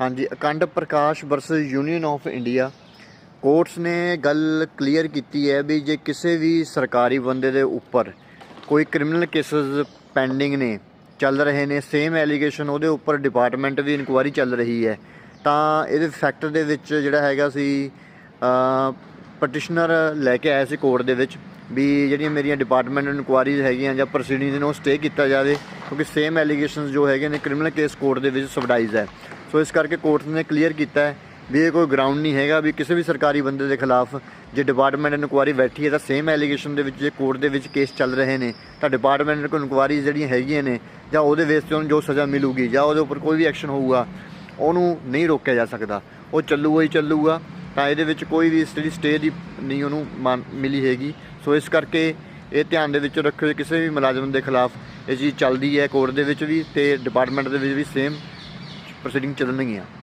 ਹਾਂਜੀ, Akhand Prakash versus union of India courts ਨੇ ਗੱਲ ਕਲੀਅਰ ਕੀਤੀ ਹੈ ਵੀ ਜੇ ਕਿਸੇ ਵੀ ਸਰਕਾਰੀ ਬੰਦੇ ਦੇ ਉੱਪਰ ਕੋਈ ਕ੍ਰਿਮੀਨਲ ਕੇਸਸ ਪੈਂਡਿੰਗ ਨੇ, ਚੱਲ ਰਹੇ ਨੇ ਸੇਮ ਐਲੀਗੇਸ਼ਨ ਉਹਦੇ ਉੱਪਰ ਡਿਪਾਰਟਮੈਂਟ ਦੀ ਇਨਕੁਆਇਰੀ ਚੱਲ ਰਹੀ ਹੈ, ਤਾਂ ਇਹਦੇ ਫੈਕਟ ਦੇ ਵਿੱਚ ਜਿਹੜਾ ਹੈਗਾ ਸੀ ਪਟੀਸ਼ਨਰ ਲੈ ਕੇ ਆਇਆ ਸੀ ਕੋਰਟ ਦੇ ਵਿੱਚ ਵੀ ਜਿਹੜੀਆਂ ਮੇਰੀਆਂ ਡਿਪਾਰਟਮੈਂਟ ਇਨਕੁਆਇਰੀਜ਼ ਹੈਗੀਆਂ ਜਾਂ ਪ੍ਰੋਸੀਡਿੰਗਸ ਨੇ ਉਹ ਸਟੇ ਕੀਤਾ ਜਾਵੇ, ਕਿਉਂਕਿ ਸੇਮ ਐਲੀਗੇਸ਼ਨਸ ਜੋ ਹੈਗੇ ਨੇ ਕ੍ਰਿਮੀਨਲ ਕੇਸ ਕੋਰਟ ਦੇ ਵਿੱਚ ਸਬਡਾਈਜ਼ ਹੈ। ਸੋ ਇਸ ਕਰਕੇ ਕੋਰਟ ਨੇ ਕਲੀਅਰ ਕੀਤਾ ਹੈ ਵੀ ਇਹ ਕੋਈ ਗਰਾਊਂਡ ਨਹੀਂ ਹੈਗਾ, ਵੀ ਕਿਸੇ ਵੀ ਸਰਕਾਰੀ ਬੰਦੇ ਦੇ ਖਿਲਾਫ ਜੇ ਡਿਪਾਰਟਮੈਂਟ ਇਨਕੁਆਇਰੀ ਬੈਠੀ ਹੈ ਤਾਂ ਸੇਮ ਐਲੀਗੇਸ਼ਨ ਦੇ ਵਿੱਚ ਜੇ ਕੋਰਟ ਦੇ ਵਿੱਚ ਕੇਸ ਚੱਲ ਰਹੇ ਨੇ, ਤਾਂ ਡਿਪਾਰਟਮੈਂਟ ਕੋਲ ਇਨਕੁਆਇਰੀ ਜਿਹੜੀਆਂ ਹੈਗੀਆਂ ਨੇ ਜਾਂ ਉਹਦੇ ਬੇਸ ਤੇ ਉਹਨੂੰ ਜੋ ਸਜ਼ਾ ਮਿਲੂਗੀ ਜਾਂ ਉਹਦੇ ਉੱਪਰ ਕੋਈ ਵੀ ਐਕਸ਼ਨ ਹੋਊਗਾ, ਉਹਨੂੰ ਨਹੀਂ ਰੋਕਿਆ ਜਾ ਸਕਦਾ। ਉਹ ਚੱਲੂਗਾ ਹੀ ਚੱਲੂਗਾ, ਤਾਂ ਇਹਦੇ ਵਿੱਚ ਕੋਈ ਵੀ ਜਿਹੜੀ ਸਟੇ ਦੀ ਨਹੀਂ ਉਹਨੂੰ ਮਾਨ- ਮਿਲੀ ਹੈਗੀ। ਸੋ ਇਸ ਕਰਕੇ ਇਹ ਧਿਆਨ ਦੇ ਵਿੱਚ ਰੱਖਿਓ ਕਿਸੇ ਵੀ ਮੁਲਾਜ਼ਮ ਦੇ ਖਿਲਾਫ ਇਹ ਚੀਜ਼ ਚੱਲਦੀ ਹੈ ਕੋਰਟ ਦੇ ਵਿੱਚ ਵੀ ਤੇ ਡਿਪਾਰਟਮੈਂਟ ਦੇ ਵਿੱਚ ਵੀ ਸੇਮ പ്രസിഡിങ് ചെലണിങ്ങിയാണ്